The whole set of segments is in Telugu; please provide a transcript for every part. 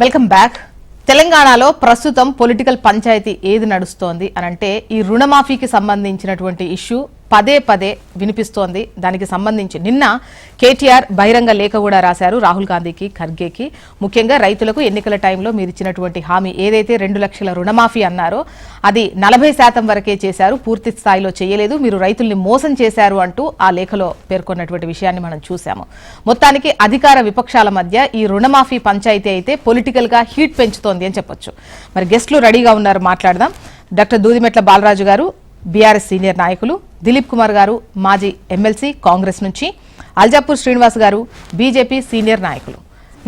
Welcome back. తెలంగాణలో ప్రస్తుతం పొలిటికల్ పంచాయతీ ఏది నడుస్తోంది అని అంటే ఈ రుణమాఫీకి సంబంధించినటువంటి ఇష్యూ పదే పదే వినిపిస్తోంది. దానికి సంబంధించి నిన్న కేటీఆర్ బహిరంగ లేఖ కూడా రాశారు రాహుల్ గాంధీకి ఖర్గేకి. ముఖ్యంగా రైతులకు ఎన్నికల టైంలో మీరు ఇచ్చినటువంటి హామీ ఏదైతే రెండు లక్షల రుణమాఫీ అన్నారో అది నలభై శాతం వరకే చేశారు పూర్తి స్థాయిలో చేయలేదు మీరు రైతుల్ని మోసం చేశారు అంటూ ఆ లేఖలో పేర్కొన్నటువంటి విషయాన్ని మనం చూశాము. మొత్తానికి అధికార విపక్షాల మధ్య ఈ రుణమాఫీ పంచాయతీ అయితే పొలిటికల్గా హీట్ పెంచుతోంది అని చెప్పొచ్చు. మరి గెస్టులు రెడీగా ఉన్నారు మాట్లాడదాం. డాక్టర్ దూదిమెట్ల బాలరాజు గారు బీఆర్ఎస్ సీనియర్ నాయకులు దిలీప్ కుమార్ గారు మాజీ ఎమ్మెల్సీ కాంగ్రెస్ నుంచి అల్జాపూర్ శ్రీనివాస్ గారు బీజేపీ సీనియర్ నాయకులు.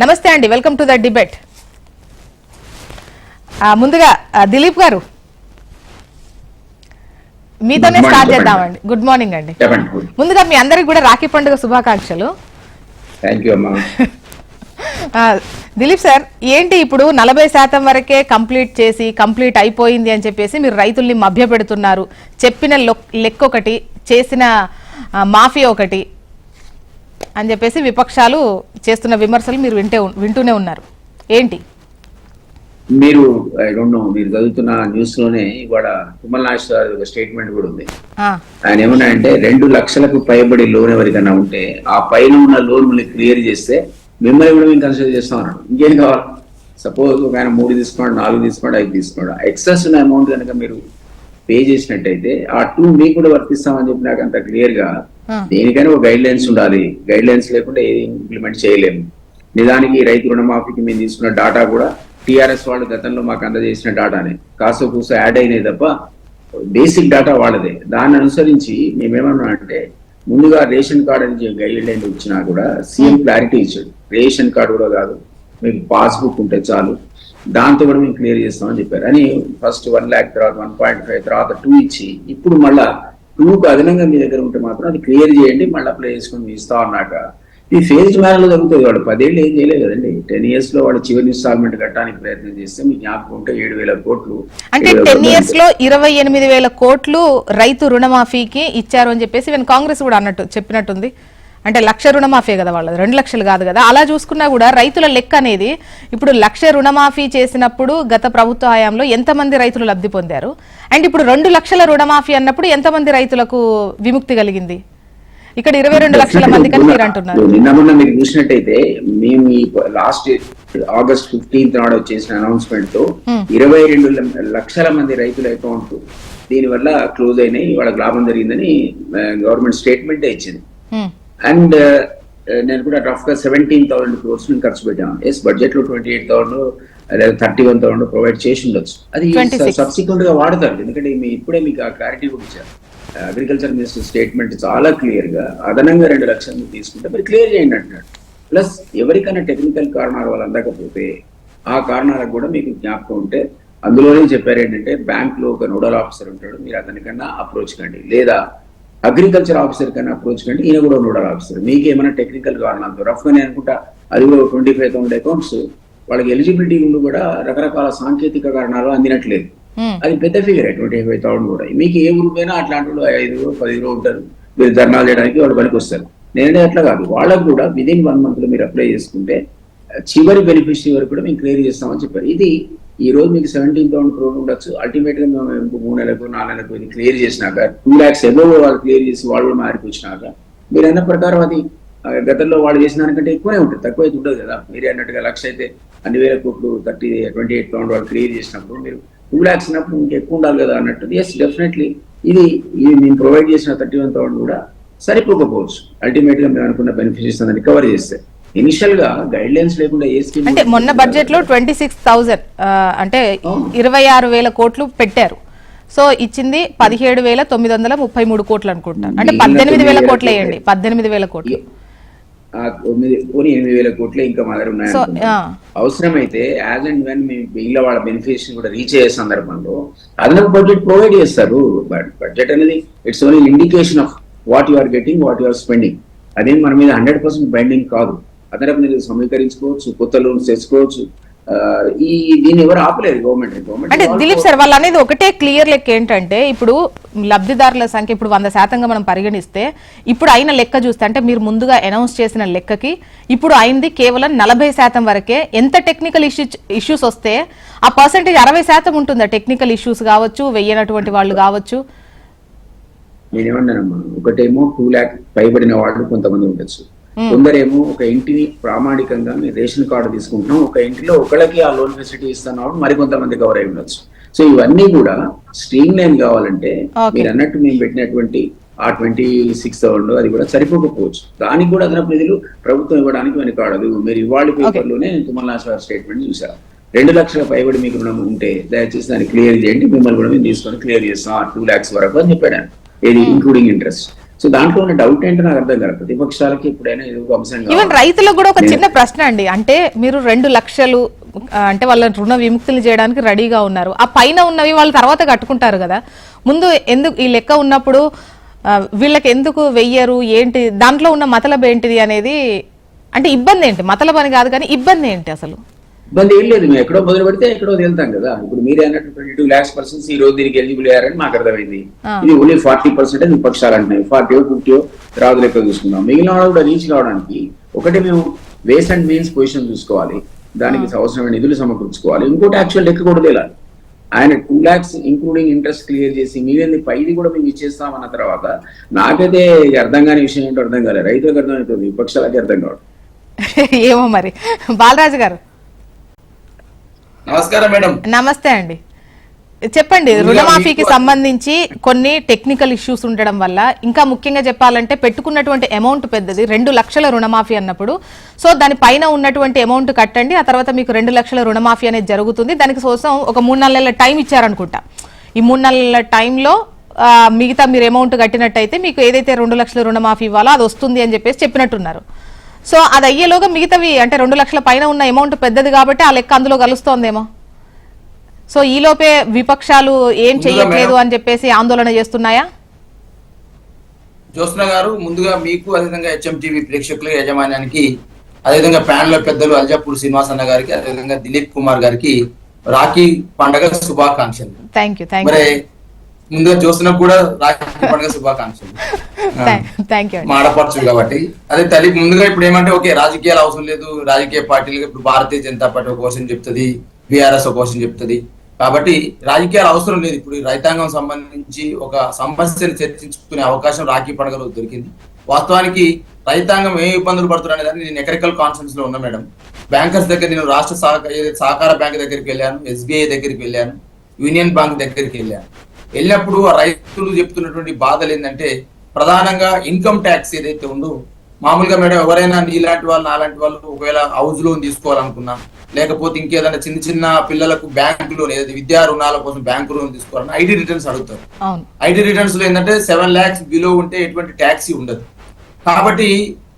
నమస్తే అండి వెల్కమ్ టు ద డిబేట్. ముందుగా దిలీప్ గారు మీతోనే స్టార్ట్. చేద్దామండి. గుడ్ మార్నింగ్ అండి. ముందుగా మీ అందరికి కూడా రాఖీ పండుగ శుభాకాంక్షలు. దిలీప్ సార్ ఏంటి ఇప్పుడు నలభై శాతం వరకే కంప్లీట్ చేసి కంప్లీట్ అయిపోయింది అని చెప్పేసి మీరు రైతుల్ని మభ్య పెడుతున్నారు చెప్పిన లొక్- లెక్క ఒకటి చేసిన మాఫీ ఒకటి అని చెప్పేసి విపక్షాలు చేస్తున్న విమర్శలు మీరు వింటే వింటూనే ఉన్నారు. ఏంటి? మీరు ఐ డోంట్ నో మీరు చదువుతున్న న్యూస్లోనే ఇవాళ తుమ్మల నాగేశ్వర ఒక స్టేట్మెంట్ కూడా ఉంది. ఆయన ఏమన్నా అంటే రెండు లక్షలకు పైబడి లోన్ ఎవరికైనా ఉంటే ఆ పైన ఉన్న లోన్ క్లియర్ చేస్తే మిమ్మల్ని కూడా మేము కన్సిడర్ చేస్తాం అన్నాడు. ఇంకేం కావాలి? సపోజ్ ఒక ఆయన మూడు తీసుకోండి నాలుగు తీసుకోండి ఐదు తీసుకోండి ఎక్సెస్ ఉన్న అమౌంట్ కనుక మీరు పే చేసినట్టయితే ఆ టూ మీకు కూడా వర్తిస్తామని చెప్పి నాకు అంత క్లియర్గా. దేనికైనా ఒక గైడ్ లైన్స్ ఉండాలి. గైడ్ లైన్స్ లేకుండా ఏది ఇంప్లిమెంట్ చేయలేము. నిజానికి రైతు రుణమాఫీకి మేము తీసుకున్న డాటా కూడా టిఆర్ఎస్ వాళ్ళు గతంలో మాకు అందజేసిన డాటానే కాస్త కూస యాడ్ అయినాయి తప్ప బేసిక్ డాటా వాళ్ళదే. దాన్ని అనుసరించి మేమేమన్నా అంటే ముందుగా రేషన్ కార్డ్ అని గైడ్ లైన్ ఇచ్చినా కూడా సీఎం క్లారిటీ ఇచ్చాడు. రేషన్ కార్డు కూడా కాదు. మీకు పాస్బుక్ ఉంటే చాలు. దాంతో కూడా మేము క్లియర్ చేస్తామని చెప్పారు. అని ఫస్ట్ వన్ ల్యాక్ తర్వాత వన్ పాయింట్ ఫైవ్ తర్వాత టూ ఇచ్చి ఇప్పుడు మళ్ళా టూకు అదనంగా మీ దగ్గర ఉంటే మాత్రం అది క్లియర్ చేయండి మళ్ళీ అప్లై చేసుకుని మీ ఇస్తా అన్నాక ఈ ఫేజ్ మేనర్లో జరుగుతుంది. వాడు పదేళ్ళు ఏం చేయలేదు కదండి. టెన్ ఇయర్స్లో వాడు చివరి ఇన్స్టాల్మెంట్ కట్టడానికి ప్రయత్నం చేస్తే మీ జ్ఞాపకం ఉంటే ఏడు వేల కోట్లు అంటే టెన్ ఇయర్స్లో ఇరవై ఎనిమిది వేల కోట్లు రైతు రుణమాఫీకి ఇచ్చారు అని చెప్పేసి ఈవెన్ కాంగ్రెస్ కూడా అన్నట్టు చెప్పినట్టుంది. అంటే లక్ష రుణమాఫీ కదా వాళ్ళది. రెండు లక్షలు కాదు కదా. అలా చూసుకున్నా కూడా రైతుల లెక్క అనేది ఇప్పుడు లక్ష రుణమాఫీ చేసినప్పుడు గత ప్రభుత్వ హయాంలో ఎంతమంది రైతులు లబ్ధి పొందారు? అండ్ ఇప్పుడు రెండు లక్షల రుణమాఫీ అన్నప్పుడు ఎంతమంది రైతులకు విముక్తి కలిగింది? ఇక్కడ ఇరవై రెండు లక్షల మందికి అని మీరు అంటున్నారు నిన్న మొన్న మీరు చూసినట్టయితే మేము ఈ లాస్ట్ ఆగస్ట్ ఫిఫ్టీన్త్ నాడు చేసిన అనౌన్స్మెంట్తో Hmm. ఇరవై రెండు లక్షల మంది రైతుల అకౌంట్ దీని వల్ల క్లోజ్ అయినాయి వాళ్ళకి లాభం జరిగిందని గవర్నమెంట్ స్టేట్మెంట్ ఇచ్చింది. అండ్ నేను కూడా రఫ్గా సెవెంటీన్ థౌసండ్ క్రోర్స్ నేను ఖర్చు పెట్టాను. ఎస్ బడ్జెట్లో ట్వంటీ ఎయిట్ థౌసండ్ లేదా థర్టీ వన్ థౌసండ్ ప్రొవైడ్ చేసి ఉండొచ్చు. అది 26. సబ్సిక్వెంట్గా వాడతారు. ఎందుకంటే మీ ఇప్పుడే మీకు ఆ క్లారిటీ కూడా ఇచ్చారు. అగ్రికల్చర్ మినిస్టర్ స్టేట్మెంట్ చాలా క్లియర్గా అదనంగా రెండు లక్షలు తీసుకుంటే మరి క్లియర్ చేయండి అంటున్నాడు. ప్లస్ ఎవరికైనా టెక్నికల్ కారణాల వల్ల అందకపోతే ఆ కారణాలకు కూడా మీకు జ్ఞాపకం ఉంటే అందులోనే చెప్పారు ఏంటంటే బ్యాంక్లో ఒక నోడల్ ఆఫీసర్ ఉంటాడు మీరు అతనికన్నా అప్రోచ్ కండి. లేదా అగ్రికల్చర్ ఆఫీసర్ కన్నా అప్రోచ్ కండి ఈయన కూడా నోడల్ ఆఫీసర్ మీకు ఏమైనా టెక్నికల్ కారణాలతో రఫ్గా నేను అనుకుంటా అది కూడా ట్వంటీ ఫైవ్ థౌసండ్ అకౌంట్స్ వాళ్ళకి ఎలిజిబిలిటీ ఉండి కూడా రకరకాల సాంకేతిక కారణాలు అందినట్లేదు. Hmm. అది పెద్ద ఫిగర్ ట్వంటీ ఫైవ్ థౌసండ్ కూడా. మీకు ఏ ఊరికైనా అట్లాంటి వాళ్ళు ఐదు పది ఉంటారు. మీరు ధర్నాలు చేయడానికి వాళ్ళు పనికి వస్తారు. నేనే అట్లా కాదు. వాళ్ళకు కూడా విదిన్ వన్ మంత్లో మీరు అప్లై చేసుకుంటే చివరి బెనిఫిషరీ వరకు కూడా మేము క్లియర్ చేస్తామని చెప్పారు. ఇది ఈ రోజు మీకు సెవెంటీన్ థౌసండ్ క్రోడ్ ఉండొచ్చు. అల్టిమేట్గా మేము మూడు నెలలకు నాలుగు నెలలకు ఇది క్లియర్ చేసినాక టూ ల్యాక్స్ ఎబో వాళ్ళు క్లియర్ చేసి వాళ్ళు కూడా మారికి వచ్చినాక మీరు అన్న ప్రకారం అది గతంలో వాళ్ళు చేసిన దానికంటే ఎక్కువనే ఉంటుంది. తక్కువ అయితే ఉండదు కదా. మీరే అన్నట్టుగా లక్ష అయితే అన్ని వేల కోట్లు థర్టీ ట్వంటీ ఎయిట్ థౌసండ్ వాళ్ళు క్లియర్ చేసినప్పుడు మీరు టూ ల్యాక్స్ ఉన్నప్పుడు ఇంకా ఎక్కువ ఉండాలి కదా అన్నట్టు ఎస్ డెఫినెట్లీ ఇది ఇది మేము ప్రొవైడ్ చేసిన థర్టీ వన్ థౌసండ్ కూడా సరిపోకపోవచ్చు. అల్టిమేట్గా మేము అనుకున్న బెనిఫిషరీస్ అందరినీ కవర్ చేస్తే. ఇనిషియల్గా గైడ్ లైన్స్ లేకుండా ఏ స్కీమ్ అంటే మొన్న బడ్జెట్లో ట్వంటీ సిక్స్ థౌజండ్ అంటే. ఇరవై ఆరు వేల కోట్లు పెట్టారు. సో ఇచ్చింది పదిహేడు వేల తొమ్మిది వందల ముప్పై మూడు కోట్లు అనుకుంటాను. అంటే పద్దెనిమిది వేల కోట్లు వేయండి పద్దెనిమిది వేల కోట్లు. ఆ తొమ్మిది పోనీ ఎనిమిది వేల కోట్లే ఇంకా మా దగ్గర ఉన్నాయి. అవసరమైతే యాజ్ అండ్ వెన్ మిగిలిన వాళ్ళ బెనిఫిషియరీ కూడా రీచ్ అయ్యే సందర్భంలో అదనపు బడ్జెట్ ప్రొవైడ్ చేస్తారు. బట్ బడ్జెట్ అనేది it's only indication of what you are getting what you are spending అదేం మన మీద హండ్రెడ్ పర్సెంట్ బైండింగ్ కాదు. అదనపు మీరు సమీకరించుకోవచ్చు కొత్త లోన్స్ తెచ్చుకోవచ్చు. ఈ దీన్ని ఎవరు ఆపలేదు గవర్నమెంట్ అంటే గవర్నమెంట్ దిలీప్ సార్ వాళ్ళు అనేది ఒకటే క్లియర్ లెక్క ఏంటంటే ఇప్పుడు లబ్ధిదారుల సంఖ్య ఇప్పుడు వంద శాతంగా మనం పరిగణిస్తే ఇప్పుడు అయిన లెక్క చూస్తే అంటే మీరు ముందుగా అనౌన్స్ చేసిన లెక్కకి ఇప్పుడు అయింది కేవలం నలభై శాతం వరకే. ఎంత టెక్నికల్ ఇష్యూ ఇష్యూస్ వస్తే ఆ పర్సంటేజ్ అరవై శాతం ఉంటుందా. టెక్నికల్ ఇష్యూస్ కావచ్చు వెయ్యనటువంటి వాళ్ళు కావచ్చు. నేనేమన్నానమ్మా ఒకటేమో టూ ల్యాక్ పైబడిన వాళ్ళు కొంతమంది ఉండొచ్చు. కొందరేమో ఒక ఇంటిని ప్రామాణికంగా మేము రేషన్ కార్డు తీసుకుంటున్నాం. ఒక ఇంటిలో ఒకళ్ళకి ఆ లోన్ ఫెసిలిటీ ఇస్తున్నాం మరికొంతమంది కవర్ అయి ఉండొచ్చు. సో ఇవన్నీ కూడా స్ట్రీమ్ లైన్ కావాలంటే. మీరు అన్నట్టు మేము పెట్టినటువంటి ఆ ట్వంటీ సిక్స్ థౌసండ్ అది కూడా సరిపోకపోవచ్చు. దానికి కూడా అదనపు నిధులు ప్రభుత్వం ఇవ్వడానికి వెనకాడదు మీరు ఇవాళ పేపర్లోనే తుమ్మల నాశ్వర స్టేట్మెంట్ చూసారు రెండు లక్షల పైబడి మీకు రుణం ఉంటే దయచేసి దాన్ని క్లియర్ చేయండి. మిమ్మల్ని కూడా మేము తీసుకొని క్లియర్ చేస్తాం. టూ ల్యాక్స్ వరకు అని చెప్పాడు ఆయన. ఇది ఇంక్లూడింగ్ ఇంట్రెస్ట్. సో దాంట్లో ఉన్న డౌట్ ఏంటో నాకు అర్థం కాదు ప్రతిపక్షాలకి ఇప్పుడైనా ఏదో అంశం ఈవెన్. రైతులకు కూడా ఒక చిన్న ప్రశ్న అండి. అంటే మీరు రెండు లక్షలు అంటే వాళ్ళ రుణ విముక్తులు చేయడానికి రెడీగా ఉన్నారు. ఆ పైన ఉన్నవి వాళ్ళు తర్వాత కట్టుకుంటారు కదా. ముందు ఎందుకు ఈ లెక్క ఉన్నప్పుడు వీళ్ళకి ఎందుకు వెయ్యరు? ఏంటి? దాంట్లో ఉన్న మతలబ్ ఏంటిది అనేది అంటే ఇబ్బంది ఏంటి? మతలబ్ అని కాదు కానీ ఇబ్బంది ఏంటి అసలు? ఇబ్బంది ఏం లేదు. మేము ఎక్కడో మొదలు పెడితే ఎక్కడో వెళ్తాం కదా. ఇప్పుడు మీరే అన్నట్టు ట్వంటీ టూ ల్యాక్స్ పర్సన్స్ ఈ రోజు దీనికి ఎలిజిబుల్ అయ్యారని మాకు అర్థమైంది. ఇది ఓన్లీ ఫార్టీ పర్సెంట్ విపక్షాలు అంటున్నాయి. ఫార్టీ ఫిఫ్టీ రాజు లెక్క చూసుకుందాం మిగిలిన వాళ్ళు కూడా రీచ్ కావడానికి ఒకటి మేము వేస్ అండ్ మీన్స్ పొజిషన్ చూసుకోవాలి. దానికి అవసరమైన నిధులు సమకూర్చుకోవాలి. ఇంకోటి యాక్చువల్ లెక్క కూడా తెలియాలి ఆయన two lakhs including interest clear చేసి మిగిలింది పైది కూడా మేము ఇచ్చేస్తాం అన్న తర్వాత నాకైతే అర్థం కాని విషయం ఏంటో అర్థం కాలేదు. రైతులకు అర్థమవుతుంది విపక్షాలకి అర్థం కావడం ఏమో మరి. బాలరాజు గారు. నమస్కారం మేడం. నమస్తే అండి. చెప్పండి రుణమాఫీకి సంబంధించి కొన్ని టెక్నికల్ ఇష్యూస్ ఉండడం వల్ల ఇంకా ముఖ్యంగా చెప్పాలంటే పెట్టుకున్నటువంటి అమౌంట్ పెద్దది రెండు లక్షల రుణమాఫీ అన్నప్పుడు. సో దాని పైన ఉన్నటువంటి అమౌంట్ కట్టండి ఆ తర్వాత మీకు రెండు లక్షల రుణమాఫీ అనేది జరుగుతుంది. దానికి కోసం ఒక మూడు నాలుగు నెలల టైం ఇచ్చారనుకుంటా. ఈ మూడు నెలల టైంలో మిగతా మీరు అమౌంట్ కట్టినట్టయితే మీకు ఏదైతే రెండు లక్షల రుణమాఫీ ఇవ్వాలో అది వస్తుంది అని చెప్పేసి చెప్పినట్టున్నారు. సో అది అయ్యేలోగా మిగతావి అంటే రెండు లక్షల పైన ఉన్న అమౌంట్ పెద్దది కాబట్టి ఆ లెక్క అందులో కలుస్తోందేమో. సో ఈలోపే విపక్షాలు ఏం మేడం- అని చెప్పేసి ఆందోళన చేస్తున్నాయా? జ్యోత్స్న గారు ముందుగా మీకు అదేవిధంగా హెచ్ఎంటీవీ ప్రేక్షకుల యాజమాన్యానికి అదేవిధంగా ప్యానల్ పెద్దలు అల్జాపూర్ శ్రీనివాస్ అన్న గారికి అదేవిధంగా దిలీప్ కుమార్ గారికి రాఖీ పండగ శుభాకాంక్షలు. మరి ముందుగా జ్యోత్స్న కూడా రాఖీ పండగ శుభాకాంక్షలు. మా ఆడపడుచు కాబట్టి. అదే తల్లి ముందుగా ఇప్పుడు ఏమంటే ఓకే రాజకీయాలు అవసరం లేదు. రాజకీయ పార్టీలు ఇప్పుడు భారతీయ జనతా పార్టీ ఒక క్వశ్చన్ చెప్తుంది బీఆర్ఎస్ ఒక క్వశ్చన్ చెప్తుంది. కాబట్టి రాజకీయాలు అవసరం లేదు. ఇప్పుడు రైతాంగం సంబంధించి ఒక సమస్యను చర్చించుకునే అవకాశం రాఖీ పండుగ రోజు దొరికింది. వాస్తవానికి రైతాంగం ఏ ఇబ్బందులు పడుతున్నారు అనేది నేను ఎకరికల్ కాన్ఫరెన్స్లో ఉన్నా మేడం. బ్యాంకర్స్ దగ్గర నేను రాష్ట్ర సహకార సహకార బ్యాంక్ దగ్గరికి వెళ్ళాను ఎస్బీఐ దగ్గరికి వెళ్ళాను యూనియన్ బ్యాంక్ దగ్గరికి వెళ్ళాను. వెళ్ళినప్పుడు రైతులు చెప్తున్నటువంటి బాధలు ఏంటంటే ప్రధానంగా ఇన్కమ్ ట్యాక్స్ ఏదైతే ఉందో మామూలుగా మేడం ఎవరైనా నీలాంటి వాళ్ళు నాలాంటి వాళ్ళు ఒకవేళ హౌస్ లోన్ తీసుకోవాలనుకున్నా లేకపోతే ఇంకేదైనా చిన్న చిన్న పిల్లలకు బ్యాంక్ లోన్ ఏదైతే విద్యా రుణాల కోసం బ్యాంకు లోన్ తీసుకోవాలని ఐడి రిటర్న్స్ అడుగుతారు. ఐటీ రిటర్న్స్లో ఏంటంటే సెవెన్ ల్యాక్స్ బిలో ఉంటే ఎటువంటి ట్యాక్సీ ఉండదు. కాబట్టి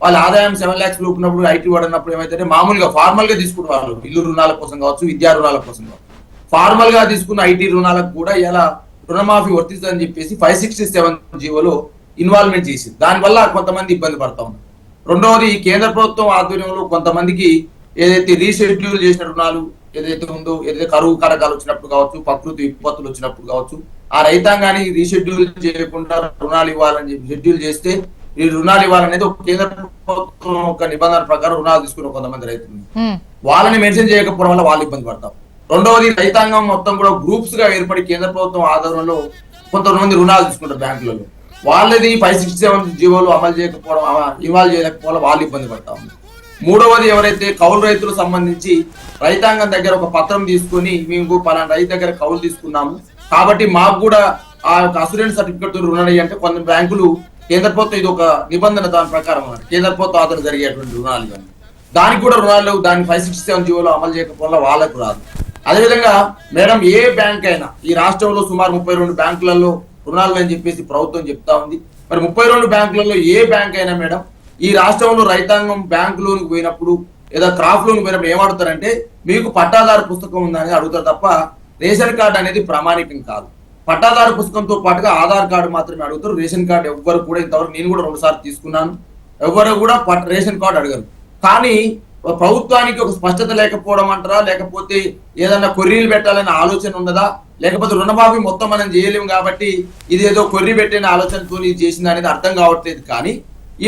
వాళ్ళ ఆదాయం సెవెన్ ల్యాక్స్ ఉన్నప్పుడు ఐటీ వాడినప్పుడు ఏమైతే మామూలుగా ఫార్మల్గా తీసుకున్న వాళ్ళు ఇల్లు రుణాల కోసం కావచ్చు విద్యా రుణాల కోసం కావచ్చు. ఫార్మల్గా తీసుకున్న ఐటీ రుణాలకు కూడా ఇలా రుణమాఫీ వర్తిస్తుందని చెప్పేసి ఫైవ్ సిక్స్టీ సెవెన్ జీవోలో ఇన్వాల్వ్మెంట్ చేసింది. దానివల్ల కొంతమంది ఇబ్బంది పడతా ఉన్నారు. రెండవది కేంద్ర ప్రభుత్వం ఆధ్వర్యంలో కొంతమందికి ఏదైతే రీషెడ్యూల్ చేసిన రుణాలు ఏదైతే ఉందో ఏదైతే కరువు కారకాలు వచ్చినప్పుడు కావచ్చు ప్రకృతి విపత్తులు వచ్చినప్పుడు కావచ్చు ఆ రైతాంగానికి రీషెడ్యూల్ చేయకుండా రుణాలు ఇవ్వాలని చెప్పి షెడ్యూల్ చేస్తే ఈ రుణాలు ఇవ్వాలనేది ఒక కేంద్ర ప్రభుత్వం ఒక నిబంధన ప్రకారం రుణాలు తీసుకున్న కొంతమంది రైతులు. వాళ్ళని మెన్షన్ చేయకపోవడం వల్ల వాళ్ళు ఇబ్బంది పడతాం రెండవది రైతాంగం మొత్తం కూడా గ్రూప్స్గా ఏర్పడి కేంద్ర ప్రభుత్వం ఆధ్వర్యంలో కొంతమంది రుణాలు తీసుకుంటారు బ్యాంకులలో. వాళ్ళది ఫైవ్ సిక్స్టీ సెవెన్ జీవోలు అమలు చేయకపోవడం ఇవాల్వ్ చేయకపోవడం వాళ్ళు ఇబ్బంది పడతా ఉన్నారు. మూడవది ఎవరైతే కౌలు రైతులకు సంబంధించి రైతాంగం దగ్గర ఒక పత్రం తీసుకొని మేము పలానా రైతు దగ్గర కౌలు తీసుకున్నాము. కాబట్టి మాకు కూడా ఆ యొక్క అసూరెన్స్ సర్టిఫికెట్ రుణాలు అంటే కొన్ని బ్యాంకులు కేంద్ర ప్రభుత్వం ఇది ఒక నిబంధన దాని ప్రకారం అన్నమాట. కేంద్ర ప్రభుత్వం ఆధారం జరిగేటువంటి రుణాలు కానీ దానికి కూడా రుణాలు లేవు. దాని ఫైవ్ సిక్స్టీ సెవెన్ జీవోలో అమలు చేయకపోవడం వాళ్ళకు రాదు. అదేవిధంగా మేడం ఏ బ్యాంక్ అయినా ఈ రాష్ట్రంలో సుమారు ముప్పై రెండు బ్యాంకులలో రుణాలు అని చెప్పేసి ప్రభుత్వం చెప్తా ఉంది. మరి ముప్పై రెండు బ్యాంకులలో ఏ బ్యాంక్ అయినా మేడం ఈ రాష్ట్రంలో రైతాంగం బ్యాంక్ లోన్కి పోయినప్పుడు లేదా క్రాప్ లోన్ పోయినప్పుడు ఏమడుతారంటే మీకు పట్టాదారు పుస్తకం ఉందా అడుగుతారు తప్ప రేషన్ కార్డు అనేది ప్రామాణికం కాదు. పట్టాదారు పుస్తకంతో పాటుగా ఆధార్ కార్డు మాత్రమే అడుగుతారు. రేషన్ కార్డు ఎవ్వరు కూడా ఇంతవరకు నేను కూడా రెండుసార్లు తీసుకున్నాను. ఎవ్వరు కూడా పట్- రేషన్ కార్డు అడగరు. కానీ ప్రభుత్వానికి ఒక స్పష్టత లేకపోవడం అంటారా? లేకపోతే ఏదన్నా కొర్రీలు పెట్టాలనే ఆలోచన ఉన్నదా? లేకపోతే రుణమాఫీ మొత్తం మనం చేయలేము కాబట్టి ఇది ఏదో కొర్రీ పెట్టిన ఆలోచనతో ఇది చేసింది అనేది అర్థం కావట్లేదు. కానీ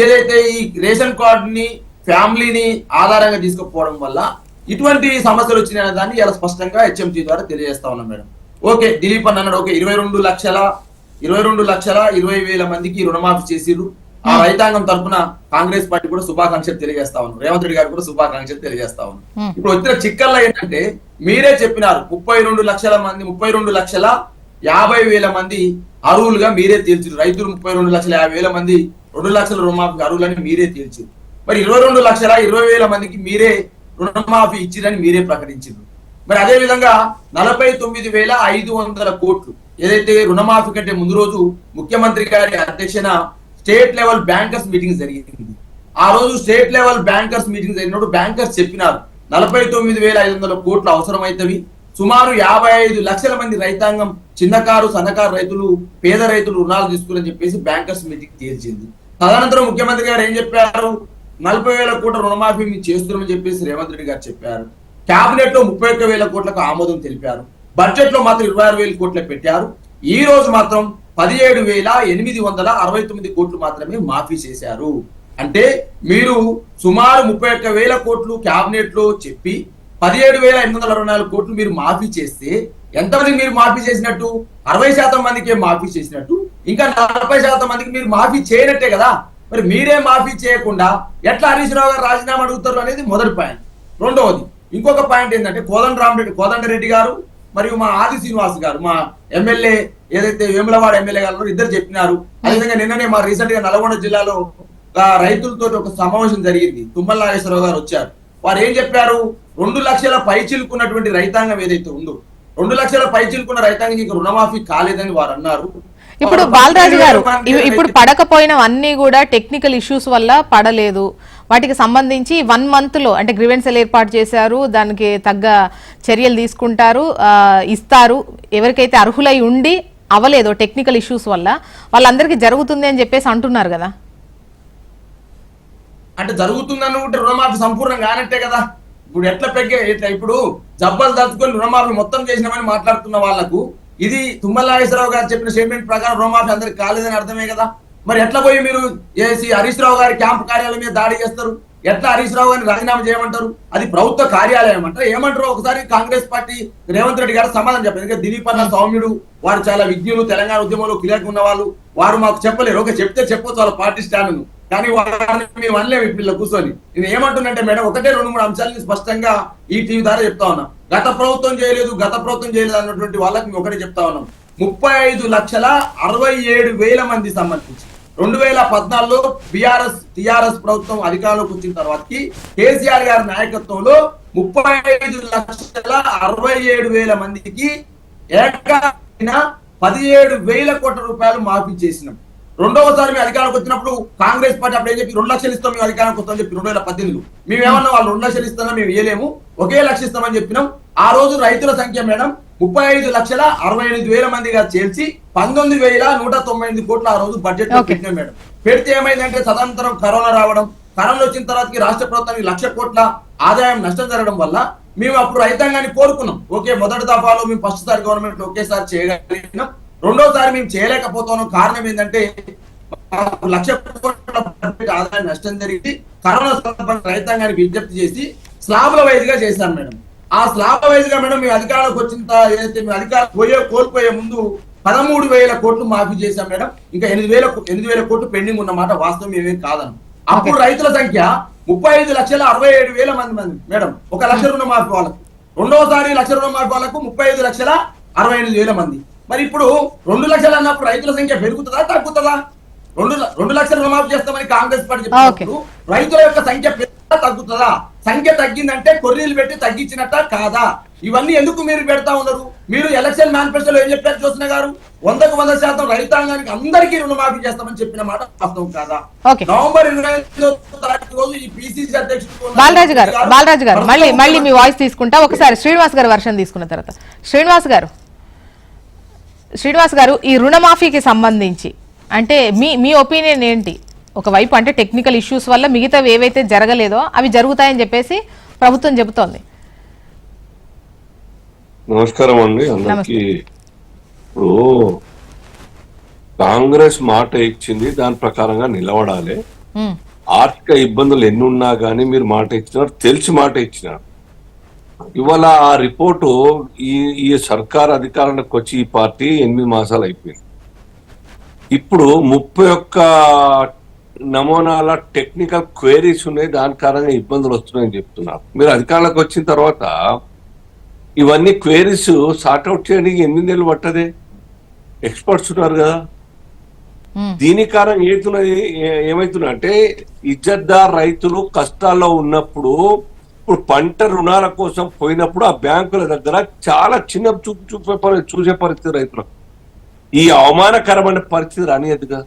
ఏదైతే ఈ రేషన్ కార్డుని ఫ్యామిలీని ఆధారంగా తీసుకుపోవడం వల్ల ఇటువంటి సమస్యలు వచ్చినాయనే దాన్ని ఇలా స్పష్టంగా హెచ్ఎంసీ ద్వారా తెలియజేస్తా ఉన్నాం మేడం. ఓకే దిలీప్ అన్న అన్నాడు. ఓకే ఇరవై రెండు లక్షల ఇరవై రెండు లక్షల ఇరవై వేల మందికి రుణమాఫీ చేసిరు ఆ రైతాంగం తరపున కాంగ్రెస్ పార్టీ కూడా శుభాకాంక్షలు తెలియజేస్తా ఉన్నాం రేవంత్ రెడ్డి గారు కూడా శుభాకాంక్షలు తెలియజేస్తా ఉన్నాం Hmm. ఇప్పుడు వచ్చిన చిక్కల్లో ఏంటంటే మీరే చెప్పినారు ముప్పై రెండు లక్షల మంది ముప్పై రెండు లక్షల యాభై వేల మంది అర్హులుగా మీరే తీర్చిరు రైతులు ముప్పై రెండు లక్షల యాభై వేల మంది రెండు లక్షల రుణమాఫీ అర్హులని మీరే తీర్చిరు మరి ఇరవై రెండు లక్షల ఇరవై వేల మందికి మీరే రుణమాఫీ ఇచ్చిరని మీరే ప్రకటించారు మరి అదే విధంగా నలభై తొమ్మిది వేల ఐదు వందల కోట్లు ఏదైతే రుణమాఫీ కంటే ముందు రోజు ముఖ్యమంత్రి గారి అధ్యక్షన స్టేట్ లెవెల్ బ్యాంకర్స్ మీటింగ్ జరిగింది. ఆ రోజు స్టేట్ లెవెల్ బ్యాంకర్స్ మీటింగ్ జరిగినప్పుడు బ్యాంకర్స్ చెప్పినారు నలభై తొమ్మిది వేల ఐదు వందల కోట్లు అవసరమైతవి. సుమారు యాభై ఐదు లక్షల మంది రైతాంగం చిన్నకారు సన్నకారు రైతులు పేద రైతులు రుణాలు తీసుకోవాలని చెప్పేసి బ్యాంకర్స్ మీటింగ్ తేల్చింది. తదనంతరం ముఖ్యమంత్రి గారు ఏం చెప్పారు? నలభై వేల కోట్ల రుణమాఫీ మేము చేస్తున్నామని చెప్పేసి రేవంత్ రెడ్డి గారు చెప్పారు. కేబినెట్లో ముప్పై ఒక్క వేల కోట్లకు ఆమోదం తెలిపారు. బడ్జెట్లో మాత్రం ఇరవై ఆరు వేల కోట్లు పెట్టారు. ఈ రోజు మాత్రం పదిహేడు వేల ఎనిమిది వందల అరవై తొమ్మిది కోట్లు మాత్రమే మాఫీ చేశారు. అంటే మీరు సుమారు ముప్పై ఒక్క వేల కోట్లు క్యాబినెట్లో చెప్పి పదిహేడు వేల ఎనిమిది వందల అరవై నాలుగు కోట్లు మీరు మాఫీ చేస్తే ఎంతమందికి మీరు మాఫీ చేసినట్టు? అరవై శాతం మందికే మాఫీ చేసినట్టు? ఇంకా నలభై శాతం మందికి మీరు మాఫీ చేయనట్టే కదా? మరి మీరే మాఫీ చేయకుండా ఎట్లా హరీష్ రావు గారు రాజీనామా అడుగుతారు అనేది మొదటి పాయింట్. రెండవది ఇంకొక పాయింట్ ఏంటంటే కోదండ రామరెడ్డి కోదండరెడ్డి గారు మరియు మా ఆది శ్రీనివాస్ గారు మా ఎమ్మెల్యే ఏదైతే వేములవాడ ఎమ్మెల్యే గారు ఇద్దరు చెప్పినారు. అదేవిధంగా నిన్ననే మా రీసెంట్గా నల్గొండ జిల్లాలో రైతులతో ఒక సమావేశం జరిగింది. తుమ్మల నాగేశ్వరరావు గారు వచ్చారు. వారు ఏం చెప్పారు? రెండు లక్షల పై చిలుకున్నటువంటి రైతాంగం ఏదైతే ఉందో రెండు లక్షల పై చిలుకున్న రైతాంగం ఇంకా రుణమాఫీ కాలేదని వారు అన్నారు. ఇప్పుడు బాలరాజు గారు ఇప్పుడు పడకపోయినవన్నీ కూడా టెక్నికల్ ఇష్యూస్ వల్ల పడలేదు. వాటికి సంబంధించి వన్ మంత్లో అంటే గ్రివెన్సెల్ ఏర్పాటు చేశారు దానికి తగ్గ చర్యలు తీసుకుంటారు ఇస్తారు. ఎవరికైతే అర్హులై ఉండి అవలేదో టెక్నికల్ ఇష్యూస్ వల్ల వాళ్ళందరికీ జరుగుతుంది అని చెప్పేసి అంటున్నారు కదా. అంటే జరుగుతుంది అనుకుంటే రుణమాఫీ సంపూర్ణం కానట్టే కదా. ఇప్పుడు ఎట్లా పెగ్గే ఎట్లా ఇప్పుడు జబ్బలు తలుచుకొని రుణమాఫీ మొత్తం చేసినామని మాట్లాడుతున్న వాళ్ళకు ఇది తుమ్మల నాగేశ్వరరావు గారు చెప్పిన స్టేట్మెంట్ ప్రకారం రుణమాఫీ అందరికి కాలేదని అర్థమే కదా. మరి ఎట్లా పోయి మీరు ఏసీ హరీష్ రావు గారి క్యాంప్ కార్యాలయం మీద దాడి చేస్తారు? ఎట్లా హరీష్ రావు గారిని రాజీనామా చేయమంటారు? అది ప్రభుత్వ కార్యాలయం అంటారు ఏమంటారు ఒకసారి కాంగ్రెస్ పార్టీ రేవంత్ రెడ్డి గారు సమాధానం చెప్పారు ఎందుకంటే దిలీప్ అన్న సౌమ్యుడు వారు చాలా విజ్ఞులు తెలంగాణ ఉద్యమంలో క్లియర్గా ఉన్న వాళ్ళు వారు మాకు చెప్పలేరు. ఓకే చెప్తే చెప్పొచ్చు వాళ్ళ పార్టీ స్టాండ్ కానీ వారిని మేము అనలేము ఇప్పుడు కూర్చొని. నేను ఏమంటున్నంటే మేడం ఒకటే రెండు మూడు అంశాలని స్పష్టంగా ఈ టీవీ ద్వారా చెప్తా ఉన్నాం. గత ప్రభుత్వం చేయలేదు గత ప్రభుత్వం చేయలేదు అన్నటువంటి వాళ్ళకి మేము ఒకటే చెప్తా ఉన్నాం. ముప్పై ఐదు లక్షల అరవై ఏడు వేల మంది సంబంధించి. రెండు వేల పద్నాలుగులో బీఆర్ఎస్ టిఆర్ఎస్ ప్రభుత్వం అధికారంలోకి వచ్చిన తర్వాతకి కేసీఆర్ గారి నాయకత్వంలో ముప్పై ఐదు లక్షల అరవై ఏడు వేల మందికి ఏకంగా పదిహేడు వేల కోట్ల రూపాయలు మాఫీ చేసినాం. రెండవసారి మేము అధికారంలోకి వచ్చినప్పుడు కాంగ్రెస్ పార్టీ అప్పుడు ఏం చెప్పి రెండు లక్షలు ఇస్తాం మేము అధికారంకి వస్తాం చెప్పి రెండు వేల పద్దెనిమిది మేము ఏమన్నా వాళ్ళు రెండు లక్షలు ఇస్తామని మేము ఇవ్వలేము ఒకే లక్ష ఇస్తామని చెప్పినాం. ఆ రోజు రైతుల సంఖ్య మేడం ముప్పై ఐదు లక్షల అరవై ఎనిమిది వేల మందిగా చేర్చి పంతొమ్మిది వేల నూట తొంభై ఎనిమిది కోట్ల ఆ రోజు బడ్జెట్. పెట్టినాం మేడం. పెడితే ఏమైందంటే తదనంతరం కరోనా రావడం కరోనా వచ్చిన తర్వాతకి రాష్ట్ర ప్రభుత్వానికి లక్ష కోట్ల ఆదాయం నష్టం జరగడం వల్ల మేము అప్పుడు రైతాంగాన్ని కోరుకున్నాం. ఓకే మొదటి దఫాలో మేము ఫస్ట్ సారి గవర్నమెంట్ ఒకేసారి చేయగలిగినాం. రెండోసారి మేము చేయలేకపోతున్నాం. కారణం ఏంటంటే లక్ష కోట్ల ఆదాయం నష్టం జరిగి కరోనా సందర్భంగా రైతాంగానికి విజ్ఞప్తి చేసి స్లాబ్ల వైజ్గా చేశాం మేడం. ఆ స్లాబ్ల వైజ్గా మేడం మేము అధికారంలోకి వచ్చిన ఏదైతే మేము అధికారం పోయే కోల్పోయే ముందు పదమూడు వేల కోట్లు మాఫీ చేశాం మేడం. ఇంకా ఎనిమిది వేల ఎనిమిది వేల కోట్లు పెండింగ్ ఉన్నమాట వాస్తవం ఏమేం కాదను అప్పుడు రైతుల సంఖ్య ముప్పై ఐదు లక్షల అరవై ఏడు వేల మంది మంది మేడం. ఒక లక్ష రుణమాఫీ వాళ్ళకు. రెండవసారి లక్ష రుణమాఫీ వాళ్ళకు ముప్పై ఐదు లక్షల అరవై ఎనిమిది వేల మంది. మరి ఇప్పుడు రెండు లక్షలు అన్నప్పుడు రైతుల సంఖ్య పెరుగుతుందా తగ్గుతుందా? రెండు రెండు లక్షల రుణమాఫీ చేస్తామని కాంగ్రెస్ పార్టీ చెప్పినప్పుడు రైతుల యొక్క సంఖ్య తగ్గుతుందా? సంఖ్య తగ్గిందంటే కొర్రీలు పెట్టి తగ్గించినట్ట కాదా? ఇవన్నీ ఎందుకు మీరు పెడతా ఉన్నారు? మీరు ఎలక్షన్ మేనిఫెస్టోలో ఏం చెప్పారు చూసిన గారు? వందకు వంద శాతం రైతాంగానికి అందరికీ రుణమాఫీ చేస్తామని చెప్పిన మాట వాస్తవం కాదా? నవంబర్ ఇరవై తారీఖు రోజు ఈ పిసిసి అధ్యక్షుడు బాలరాజు గారు బాలరాజు గారు మళ్ళీ మళ్ళీ మీ వాయిస్ తీసుకుంటా. ఒకసారి శ్రీనివాస్ గారు వర్షం తీసుకున్న తర్వాత. శ్రీనివాస్ గారు శ్రీనివాస్ గారు ఈ రుణమాఫీకి సంబంధించి అంటే మీ మీ ఒపీనియన్ ఏంటి? ఒకవైపు అంటే టెక్నికల్ ఇష్యూస్ వల్ల మిగతావి ఏవైతే జరగలేదో అవి జరుగుతాయని చెప్పేసి ప్రభుత్వం చెబుతోంది. నమస్కారం అండి. అందరికి ఇప్పుడు కాంగ్రెస్ మాట ఇచ్చింది దాని ప్రకారంగా నిలబడాలి. ఆర్థిక ఇబ్బందులు ఎన్ని ఉన్నా కానీ మీరు మాట ఇచ్చినారు తెలిసి మాట ఇచ్చినారు. ఇవాళ ఆ రిపోర్టు ఈ ఈ సర్కార్ అధికారంలోకి వచ్చి ఈ పార్టీ ఎనిమిది మాసాలు అయిపోయింది. ఇప్పుడు ముప్పై ఒక్క నమూనాల టెక్నికల్ క్వేరీస్ ఉన్నాయి. దాని కారణంగా ఇబ్బందులు వస్తున్నాయని చెప్తున్నారు. మీరు అధికారంలోకి వచ్చిన తర్వాత ఇవన్నీ క్వేరీస్ సార్ట్అవుట్ చేయడానికి ఎనిమిది నెలలు పట్టదే? ఎక్స్పర్ట్స్ ఉన్నారు కదా. దీని కారణం ఏతున్నది ఏ- ఏమైతున్నా అంటే ఇజ్జద్దార్ రైతులు కష్టాల్లో ఉన్నప్పుడు ఇప్పుడు పంట రుణాల కోసం పోయినప్పుడు ఆ బ్యాంకుల దగ్గర చాలా చిన్న చూపు చూపే చూసే పరిస్థితి రైతులకు. ఈ అవమానకరమైన పరిస్థితి రానియదుగా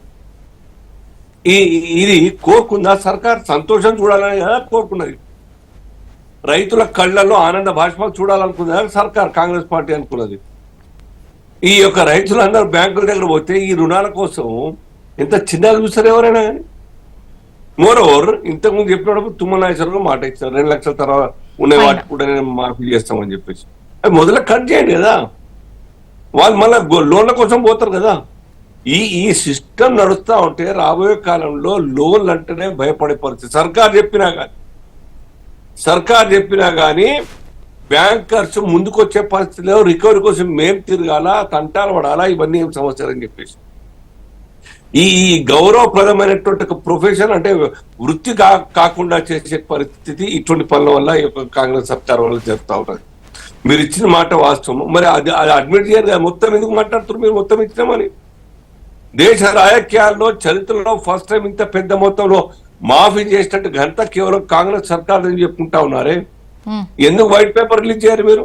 ఈ ఇది కోరుకుందా? సర్కార్ సంతోషం చూడాలని కదా కోరుకున్నది. రైతుల కళ్ళల్లో ఆనంద భాష్పాలు చూడాలనుకున్నదా సర్కార్ కాంగ్రెస్ పార్టీ అనుకున్నది. ఈ యొక్క రైతులందరూ బ్యాంకుల దగ్గర పోతే ఈ రుణాల కోసం ఎంత చిన్నగా చూస్తారు ఎవరైనా కానీ? మోర్ ఓవర్ ఇంతకుముందు చెప్పినప్పుడు తుమ్మల మాట ఇచ్చారు. రెండు లక్షల తర్వాత ఉన్న వాటికి కూడా నేను మాఫీ చేస్తామని చెప్పేసి. అది మొదలు కట్ చేయండి కదా. వాళ్ళు మళ్ళీ లోన్ల కోసం పోతారు కదా. ఈ ఈ సిస్టమ్ నడుస్తూ ఉంటే రాబోయే కాలంలో లోన్లు అంటేనే భయపడే పరిస్థితి సర్కార్ చెప్పినా కానీ సర్కార్ చెప్పినా కానీ బ్యాంకర్స్ ముందుకొచ్చే పరిస్థితిలో రికవరీ కోసం మేం తిరగాల తంటాలు పడాలా ఇవన్నీ ఏం సమస్యలు అని చెప్పేసి. ఈ ఈ గౌరవప్రదమైనటువంటి ఒక ప్రొఫెషన్ అంటే వృత్తి కా కాకుండా చేసే పరిస్థితి ఇటువంటి పనుల వల్ల కాంగ్రెస్ సర్కార్ వల్ల జరుగుతూ ఉంటుంది మీరు ఇచ్చిన మాట వాస్తవం మరి అది అది అడ్మిట్ చేయరు కదా మొత్తం ఎందుకు మాట్లాడుతున్నారు మీరు? మొత్తం ఇచ్చినామని దేశ రాజకీయాల్లో చరిత్రలో ఫస్ట్ టైం ఇంత పెద్ద మొత్తంలో మాఫీ చేసినట్టు ఘనత కేవలం కాంగ్రెస్ సర్కార్ అని చెప్పుకుంటా ఉన్నారే. ఎందుకు వైట్ పేపర్ రిలీజ్ చేయరు మీరు?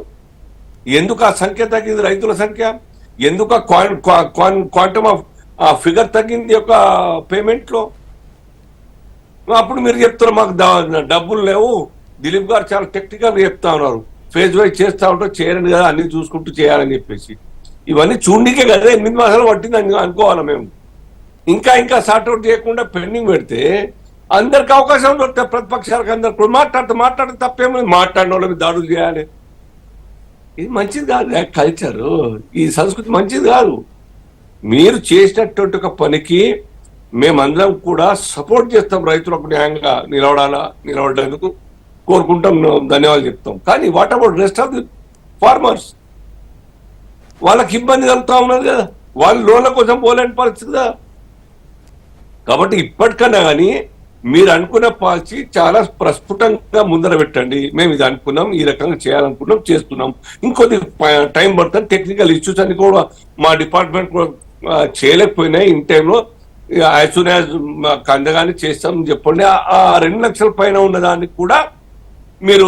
ఎందుకు ఆ సంఖ్య తగ్గింది రైతుల సంఖ్య? ఎందుకు క్వాంటమ్ ఆఫ్ ఆ ఫిగర్ తగ్గింది యొక్క పేమెంట్లో? అప్పుడు మీరు చెప్తారు మాకు డబ్బులు లేవు. దిలీప్ గారు చాలా టెక్నికల్ చెప్తా ఉన్నారు. ఫేజ్ వైజ్ చేస్తా ఉంటారు చేయరండి కదా అన్ని చూసుకుంటూ చేయాలని చెప్పేసి. ఇవన్నీ చూడనికే కదా ఎనిమిది మాసాలు పట్టింది అని అనుకోవాలి మేము. ఇంకా ఇంకా సార్ట్అవుట్ చేయకుండా పెండింగ్ పెడితే అందరికి అవకాశం దొరుకుతాయి ప్రతిపక్షాలకు అందరికి మాట్లాడుతూ మాట్లాడితే తప్పేమో మాట్లాడిన వాళ్ళకి దాడులు చేయాలి. ఇది మంచిది కాదు కల్చర్ ఈ సంస్కృతి మంచిది కాదు. మీరు చేసినటువంటి ఒక పనికి మేమందరం కూడా సపోర్ట్ చేస్తాం రైతులకు న్యాయంగా నిలబడాలా నిలవడానికి కోరుకుంటాం ధన్యవాదాలు చెప్తాం. కానీ what about rest of the farmers వాళ్ళకి ఇబ్బంది కలుగుతా ఉన్నది కదా. వాళ్ళు లోన్ల కోసం పోలేని పరిస్థితి కదా. కాబట్టి ఇప్పటికన్నా కానీ మీరు అనుకున్న పాలసీ చాలా ప్రస్ఫుటంగా ముందర పెట్టండి. మేము ఇది అనుకున్నాం ఈ రకంగా చేయాలనుకున్నాం చేస్తున్నాం. ఇంకొద్ది టైం పడుతుంది. టెక్నికల్ ఇష్యూస్ అని కూడా మా డిపార్ట్మెంట్ కూడా చేయలేకపోయినాయి. ఇన్ టైంలో యాజ్ సూన్ యాజ్ అందగానే చేస్తాం చెప్పండి. ఆ- ఆ రెండు లక్షల పైన ఉన్న దానికి కూడా మీరు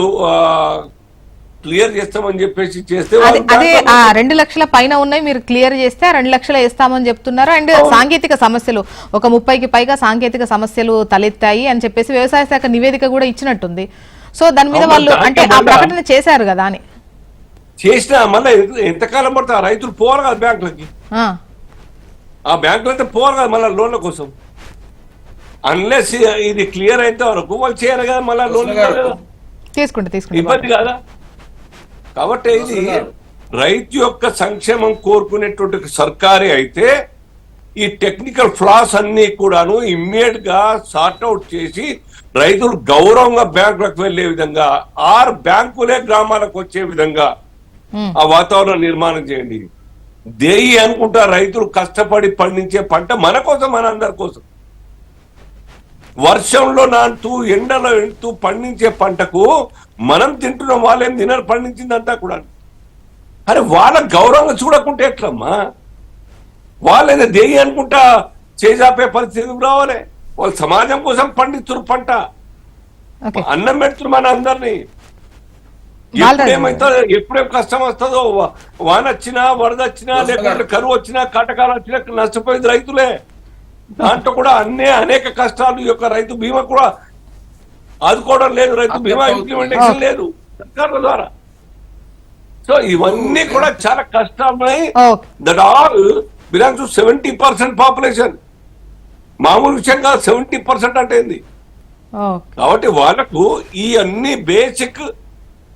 క్లియర్ చేస్తామని చెప్పేసి చేస్తే అదే ఆ రెండు లక్షల పైన ఉన్నాయి మీరు క్లియర్ చేస్తే ఆ రెండు లక్షలు వేస్తామని చెప్తున్నారు. అండ్ సాంకేతిక సమస్యలు ఒక ముప్పైకి పైగా సాంకేతిక సమస్యలు తలెత్తాయి అని చెప్పేసి వ్యవసాయ శాఖ నివేదిక కూడా ఇచ్చినట్టుంది. సో దాని మీద వాళ్ళు అంటే ఆ ప్రకటన చేశారు కదా అని. చేసినా మళ్ళీ ఎంతకాలం పడుతుంది? ఆ రైతులు పోరు కదా బ్యాంకులకి. ఆ, ఆ బ్యాంకులు అయితే పోరు కదా మళ్ళీ లోన్ల కోసం. అన్లెస్ ఇది క్లియర్ అయితే వరకు వాళ్ళు చేయరు కదా మళ్ళీ లోన్ తీసుకుంటే తీసుకుంటే. ఇబ్బంది కదా? కాబట్టి ఇది రైతు యొక్క సంక్షేమం కోరుకునేటువంటి సర్కారే అయితే ఈ టెక్నికల్ ఫ్లాస్ అన్ని కూడాను ఇమ్మీడియట్గా సార్ట్ అవుట్ చేసి రైతులు గౌరవంగా బ్యాంకులకు వెళ్ళే విధంగా ఆర్ బ్యాంకులే గ్రామాలకు వచ్చే విధంగా ఆ వాతావరణం నిర్మాణం చేయండి. దేయి అనుకుంటా రైతులు కష్టపడి పండించే పంట మన కోసం మన అందరి కోసం. వర్షంలో నాంతూ ఎండలో ఎండుతూ పండించే పంటకు మనం తింటున్నాం వాళ్ళేం తినరు పండించిందంతా కూడా. అరే వాళ్ళ గౌరవంగా చూడకుంటే ఎట్లమ్మా? వాళ్ళేదో దేయి అనుకుంటా చేజాపే పరిస్థితి రావాలి? వాళ్ళు సమాజం కోసం పండిస్తున్నారు పంట. ఓకే. అన్నం పెడుతున్నారు మన అందరినీ. బాలరాజు ఎప్పుడు ఏమైతుందో ఎప్పుడేం కష్టం వస్తుందో వా- వాన వచ్చినా వరద వచ్చినా లేకుంటే కరువు వచ్చినా కాటకాలు వచ్చినా నష్టపోయేది రైతులే. దాంట్లో కూడా అన్ని అనేక కష్టాలు ఈ యొక్క రైతు బీమా కూడా ఆదుకోవడం లేదు రైతు బీమా ఇంప్లిమెంటేషన్ లేదు సర్కార్ల ద్వారా. సో ఇవన్నీ కూడా చాలా కష్టమై that all belongs to seventy percent population. మామూలు విషయం కాదు సెవెంటీ పర్సెంట్ అంటే ఏంది? కాబట్టి వాళ్ళకు ఈ అన్ని బేసిక్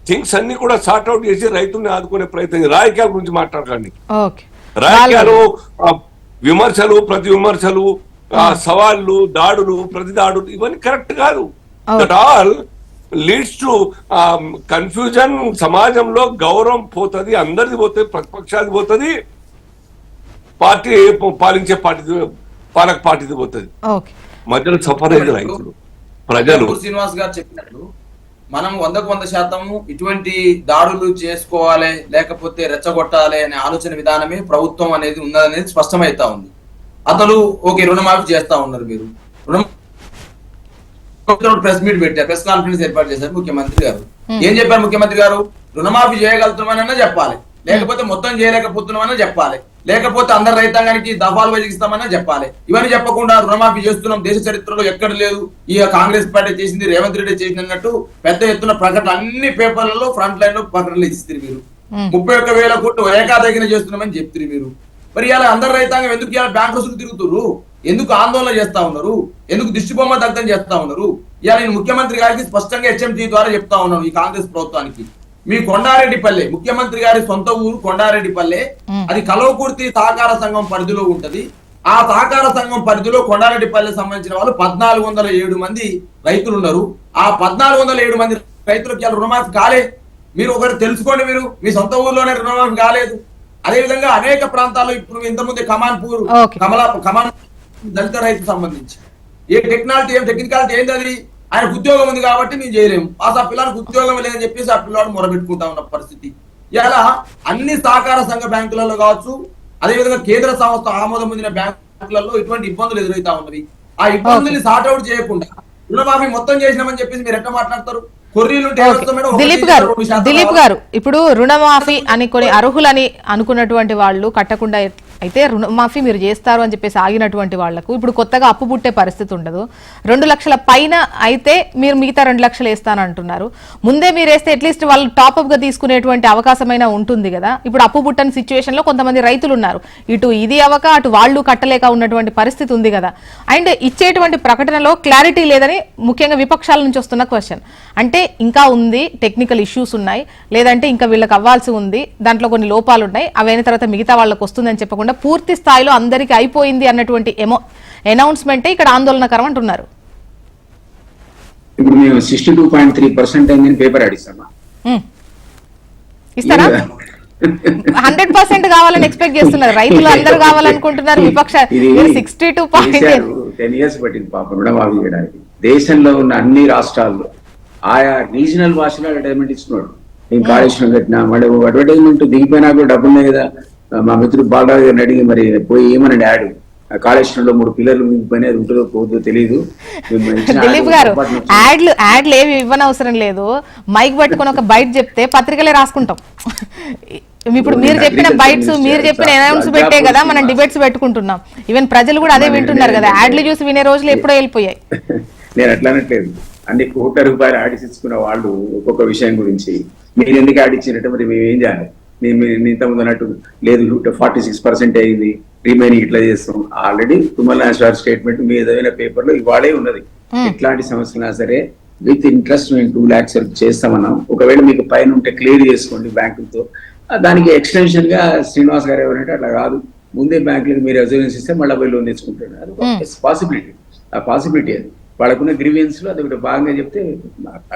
థింగ్స్ అన్ని కూడా సార్ట్ అవుట్ చేసి రైతుల్ని ఆదుకునే ప్రయత్నం. రాజకీయాల గురించి మాట్లాడకండి. రాజకీయాలు విమర్శలు ప్రతి విమర్శలు ఆ, సవాళ్ళు దాడులు ప్రతి దాడులు ఇవన్నీ కరెక్ట్ కాదు. That all leads to confusion సమాజంలో గౌరవం పోతుంది అందరిది పోతుంది ప్రతిపక్షాది పోతుంది పార్టీ పాలించే పార్టీ పాలక పార్టీది పోతుంది. ఓకే. మధ్యలో రైతులు ప్రజలు. పూర్ శ్రీనివాస్ గారు చెప్పినట్లు మనం వందకు వంద శాతం ఇటువంటి దాడులు చేసుకోవాలి లేకపోతే రెచ్చగొట్టాలి అనే ఆలోచన విధానమే ప్రభుత్వం అనేది ఉన్నదనేది స్పష్టమైతా ఉంది. అతను ఓకే రుణమాఫీ చేస్తా ఉన్నారు మీరు. రుణం ప్రెస్ మీట్ పెట్టారు ప్రెస్ కాన్ఫరెన్స్ ఏర్పాటు చేశారు ముఖ్యమంత్రి గారు. ఏం చెప్పారు ముఖ్యమంత్రి గారు? రుణమాఫీ చేయగలుగుతామనన్నా చెప్పాలి. లేకపోతే మొత్తం చేయలేకపోతున్నామన్నా చెప్పాలి. లేకపోతే అందరు రైతాంగానికి దఫాలు వెలిగిస్తామన్నా చెప్పాలి. ఇవన్నీ చెప్పకుండా రుణమాఫీ చేస్తున్నాం. దేశ చరిత్రలో ఎక్కడ లేదు. ఈ కాంగ్రెస్ పార్టీ చేసింది రేవంత్ రెడ్డి చేసినట్టు పెద్ద ఎత్తున ప్రకటన అన్ని పేపర్లలో ఫ్రంట్ లైన్లో ప్రకటనలు ఇస్తారు మీరు ముప్పై ఒక్క వేల కోట్లు ఏకాదగిన చేస్తున్నామని చెప్తారు మీరు మరి ఇలా అందరు రైతాంగం ఎందుకు ఇలా బ్యాంకర్స్ తిరుగుతున్నారు ఎందుకు ఆందోళన చేస్తా ఉన్నారు? ఎందుకు దిష్టి బొమ్మ దగ్ధం చేస్తా ఉన్నారు? ఇలా నేను ముఖ్యమంత్రి గారికి స్పష్టంగా హెచ్ఎంటీ ద్వారా చెప్తా ఉన్నాను ఈ కాంగ్రెస్ ప్రభుత్వానికి. మీ కొండారెడ్డిపల్లె ముఖ్యమంత్రి గారి సొంత ఊరు కొండారెడ్డిపల్లె అది కలవకుర్తి సహకార సంఘం పరిధిలో ఉంటది. ఆ సహకార సంఘం పరిధిలో కొండారెడ్డిపల్లె సంబంధించిన వాళ్ళు పద్నాలుగు వందల ఏడు మంది రైతులు ఉన్నారు ఆ పద్నాలుగు వందల ఏడు మంది రైతులకు రుణమాఫీ కాలే. మీరు ఒకటి తెలుసుకోండి మీరు మీ సొంత ఊర్లోనే రుణమాఫీ కాలేదు. అదే విధంగా అనేక ప్రాంతాల్లో ఇప్పుడు ఇంతకుముందు కమాన్పూర్. కమలా కమాన్ దళిత రైతు సంబంధించి. ఏ టెక్నాలజీ ఏం టెక్నికాలిటీ ఏంది అది? ఆయనకు ఉద్యోగం ఉంది కాబట్టి మేము చేయలేము ఆ పిల్లలకు ఉద్యోగం లేదని చెప్పేసి ఆ పిల్లవాడు మొరబెట్టుకుంటా ఉన్న పరిస్థితి. ఇలా అన్ని సహకార సంఘ బ్యాంకులలో కావచ్చు అదేవిధంగా కేంద్ర సంస్థ ఆమోదం పొందిన బ్యాంకులలో ఇటువంటి ఇబ్బందులు ఎదురవుతా ఉన్నవి. ఆ ఇబ్బందుల్ని సార్ట్ అవుట్ చేయకుండా రుణమాఫీ మొత్తం చేసినామని చెప్పేసి మీరు ఎట్లా మాట్లాడతారు? దిలీప్ గారు దిలీప్. గారు ఇప్పుడు రుణమాఫీ అని కొన్ని అర్హులని అనుకున్నటువంటి వాళ్ళు కట్టకుండా అయితే రుణమాఫీ మీరు చేస్తారు అని చెప్పేసి ఆగినటువంటి వాళ్ళకు ఇప్పుడు కొత్తగా అప్పు పుట్టే పరిస్థితి ఉండదు. రెండు లక్షల పైన అయితే మీరు మిగతా రెండు లక్షలు వేస్తానంటున్నారు. ముందే మీరు వేస్తే అట్లీస్ట్ వాళ్ళు టాప్అప్గా తీసుకునేటువంటి అవకాశమైన ఉంటుంది కదా. ఇప్పుడు అప్పు పుట్టని సిచ్యువేషన్లో కొంతమంది రైతులు ఉన్నారు ఇటు ఇది అవక అటు వాళ్ళు కట్టలేక ఉన్నటువంటి పరిస్థితి ఉంది కదా. అండ్ ఇచ్చేటువంటి ప్రకటనలో క్లారిటీ లేదని ముఖ్యంగా విపక్షాల నుంచి వస్తున్న క్వశ్చన్. అంటే ఇంకా ఉంది టెక్నికల్ ఇష్యూస్ ఉన్నాయి. లేదంటే ఇంకా వీళ్ళకి అవ్వాల్సి ఉంది. దాంట్లో కొన్ని లోపాలు ఉన్నాయి అవైన తర్వాత మిగతా వాళ్ళకి వస్తుందని చెప్పకుండా పూర్తి స్థాయిలో అందరికీ అయిపోయింది అన్నటువంటి ఎమో అనౌన్స్మెంటే ఇక్కడ ఆందోళనకరం అంటున్నారు. ఇప్పుడు మేము sixty two point three percent అయిందని పేపర్ ఆడిస్తామా ఉమ్. ఇస్తారా? హండ్రెడ్ పర్సెంట్ కావాలని ఎక్స్పెక్ట్ చేస్తున్నారు. రైతులు అందరూ కావాలనుకుంటున్నారు. విపక్ష sixty two point ten years పట్టింది పాపం రుణమాఫీ చేయడానికి. దేశంలో ఉన్న అన్ని రాష్ట్రాల్లో ఆయా రీజనల్ భాషలో అడ్వర్టైజ్మెంట్ ఇస్తున్నాడు. నేను కాళేశ్వరం కట్టినా మరి అడ్వర్టైజ్మెంట్ దిగిపోయినా కూడా డబ్బులు ఉన్నాయి కదా. మా మిత్రుడు బాలరాజు గారిని అడిగి మరి పోయి ఏమనండి యాడ్ ఆ కాళేశ్వరంలో మూడు పిల్లర్లు మిగిలిపోయినాయి అది ఉంటుందో పోతుందో తెలియదు దిలీప్ గారు. యాడ్లు యాడ్లు ఏవి ఇవ్వనవసరం లేదు. మైక్ పట్టుకొని ఒక బైట్ చెప్తే పత్రికలే రాసుకుంటాం. ఇప్పుడు మీరు చెప్పిన బైట్స్ మీరు చెప్పిన అనౌన్స్ పెట్టే కదా మనం డిబేట్స్ పెట్టుకుంటున్నాం. ఈవెన్ ప్రజలు కూడా అదే వింటున్నారు కదా యాడ్లు చూసి వినే రోజులు ఎప్పుడో వెళ్ళిపోయాయి. నేను అట్లా అనట్లేదు. అన్ని కోట్ల రూపాయలు ఆడిస్తున్న వాళ్ళు ఒక్కొక్క విషయం గురించి. మీరు ఎందుకు ఆడిచ్చినట్టు మరి మేము ఏం చేయాలి? అన్నట్టు లేదు ఫార్టీ సిక్స్ పర్సెంట్ అయింది రిమైనింగ్ ఇట్లా చేస్తాం. ఆల్రెడీ తుమ్మల నాశ్వర్ స్టేట్మెంట్ మీ ఏదైనా పేపర్లో ఇవాళే ఉన్నది. ఎట్లాంటి సమస్యలైనా సరే విత్ ఇంట్రెస్ట్ మేము టూ ల్యాక్స్ వరకు చేస్తామన్నాం. ఒకవేళ మీకు పైన ఉంటే క్లియర్ చేసుకోండి బ్యాంకులతో. దానికి ఎక్స్టెన్షన్గా శ్రీనివాస్ గారు ఎవరంటే అట్లా కాదు. ముందే బ్యాంకులకు మీరు అజూరెన్స్ ఇస్తే మళ్ళీ పోయి లోన్ తెచ్చుకుంటాడు అది పాసిబిలిటీ ఆ పాసిబిలిటీ అది. వాళ్ళకున్న గ్రీవియన్స్లో అది ఒకటి భాగంగా చెప్తే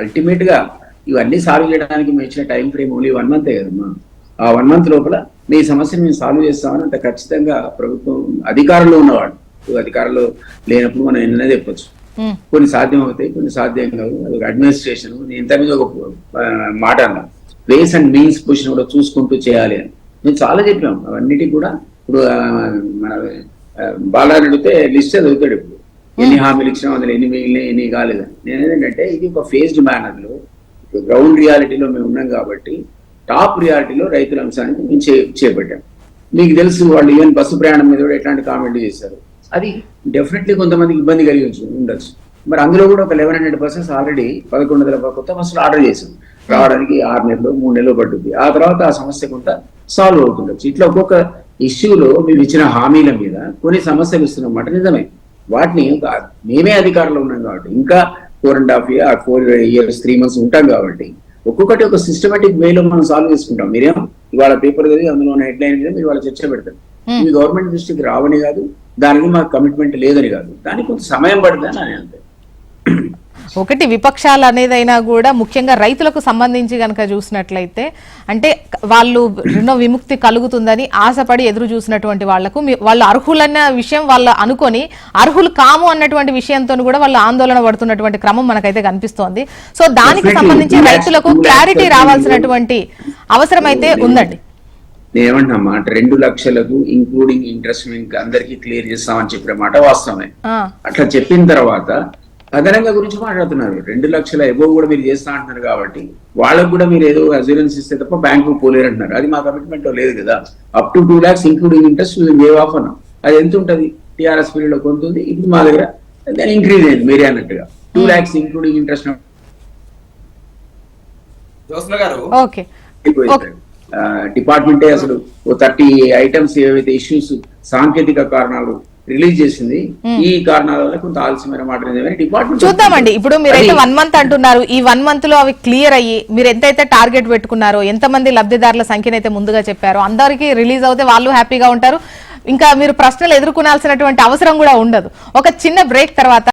అల్టిమేట్గా ఇవన్నీ సాల్వ్ చేయడానికి మేము ఇచ్చిన టైం ఫ్రేమ్ ఓన్లీ వన్ మంతే కదమ్మా. ఆ వన్ మంత్ లోపల మీ సమస్యను మేము సాల్వ్ చేస్తామని అంత ఖచ్చితంగా ప్రభుత్వం అధికారంలో ఉన్నవాడు. అధికారంలో లేనప్పుడు మనం ఎన్నైనా చెప్పొచ్చు. కొన్ని సాధ్యం అవుతాయి కొన్ని సాధ్యం కావు. అది ఒక అడ్మినిస్ట్రేషన్ నేను ఇంతకుముందు ఒక మాట అన్నా. వేస్ అండ్ మీన్స్ పొజిషన్ కూడా చూసుకుంటూ చేయాలి అని. మేము చాలా చెప్పాం అవన్నిటికి కూడా ఇప్పుడు మన ఆ, బాలాజీ అడిగితే లిస్ట్ చదువుతాడు ఇప్పుడు. ఎన్ని హామీలు ఇచ్చినా అందులో ఎన్ని మిగిలినాయి ఎన్ని కాలేదని. నేను ఏంటంటే ఇది ఒక ఫేస్డ్ మేనర్లో గ్రౌండ్ రియాలిటీలో మేము ఉన్నాం కాబట్టి టాప్ రియాలిటీలో రైతుల అంశానికి మేము చే చేపట్టాం. మీకు తెలుసు వాళ్ళు ఈవెన్ బస్సు ప్రయాణం మీద కూడా ఎట్లాంటి కామెంట్ చేశారు. అది డెఫినెట్లీ కొంతమందికి ఇబ్బంది కలిగి ఉండొచ్చు. మరి అందులో కూడా ఒక లెవెన్ హండ్రెడ్ పర్సెంట్ ఆల్రెడీ పదకొండు వందల కొత్త బస్సులు ఆర్డర్ చేసాం రావడానికి ఆరు నెలలు మూడు నెలలు పడుతుంది. ఆ తర్వాత ఆ సమస్య కొంత సాల్వ్ అవుతుండొచ్చు. ఇట్లా ఒక్కొక్క ఇష్యూలో మేము ఇచ్చిన హామీల మీద కొన్ని సమస్యలు ఇస్తున్నమాట నిజమే. వాటిని మేమే అధికారంలో ఉన్నాం కాబట్టి. ఇంకా four and half year four years three months ఉంటాం కాబట్టి ఒక్కొక్కటి ఒక సిస్టమేటిక్ వేలో మనం సాల్వ్ చేసుకుంటాం. మీరేం ఇవాళ పేపర్ చదివి అందులో ఉన్న హెడ్లైన్ మీద మీరు వాళ్ళ చర్చ పెడతారు. Hmm. ఇది గవర్నమెంట్ దృష్టికి రావని కాదు దానికి మాకు కమిట్మెంట్ లేదని కాదు. దానికి కొంత సమయం పడుతుందని అని అంతే ఒకటి విపక్షాలు అనేదైనా కూడా ముఖ్యంగా రైతులకు సంబంధించి కనుక చూసినట్లయితే అంటే వాళ్ళు రుణ విముక్తి కలుగుతుందని ఆశపడి ఎదురు చూసినటువంటి వాళ్ళకు వాళ్ళు అర్హులన్న విషయం వాళ్ళు అనుకొని అర్హులు కాము అన్నటువంటి విషయంతో కూడా వాళ్ళు ఆందోళన పడుతున్నటువంటి క్రమం మనకైతే కనిపిస్తోంది. సో దానికి. సంబంధించి రైతులకు క్లారిటీ రావాల్సినటువంటి అవసరం అయితే ఉందండి. నేను ఏమంటున్నా రెండు లక్షలకు ఇంక్లూడింగ్ ఇంట్రెస్ట్ అందరికీ క్లియర్ చేస్తామని చెప్పిన మాట వాస్తవమే. అట్లా చెప్పిన తర్వాత అదనంగా గురించి మాట్లాడుతున్నారు. రెండు లక్షల ఎబో కూడా మీరు చేస్తా అంటున్నారు కాబట్టి. వాళ్ళకు కూడా మీరు ఏదో అజ్యూరెన్స్ ఇస్తే తప్ప బ్యాంకు పోలేరు అంటున్నారు. అది మా కమిట్మెంట్ లేదు కదా. Up to two lakhs including interest waive off అన్నాం. అది ఎంత ఉంటుంది? టీఆర్ఎస్ పీరియడ్లో కొంత ఉంది. ఇప్పుడు మా దగ్గర దాని ఇంక్రీజ్ అయింది మీరే అన్నట్టుగా. Two lakhs including interest Jyotsna గారు? ఓకే. డిపార్ట్మెంటే అసలు ఓ థర్టీ ఐటమ్స్ ఏవైతే ఇష్యూస్ సాంకేతిక కారణాలు రిలీజ్ చేసింది. ఈ కారణాల వల్ల కొంత ఆలస్యమైన మాట. డిపార్ట్మెంట్ చూద్దామండి. ఇప్పుడు మీరైతే వన్ మంత్ అంటున్నారు. ఈ వన్ మంత్లో అవి క్లియర్ అయ్యి మీరు ఎంతైతే టార్గెట్ పెట్టుకున్నారో ఎంతమంది లబ్ధిదారుల సంఖ్యనైతే ముందుగా చెప్పారో అందరికీ రిలీజ్ అవుతే వాళ్ళు హ్యాపీగా ఉంటారు. ఇంకా మీరు ప్రశ్నలు ఎదుర్కొనాల్సినటువంటి అవసరం కూడా ఉండదు. ఒక చిన్న బ్రేక్ తర్వాత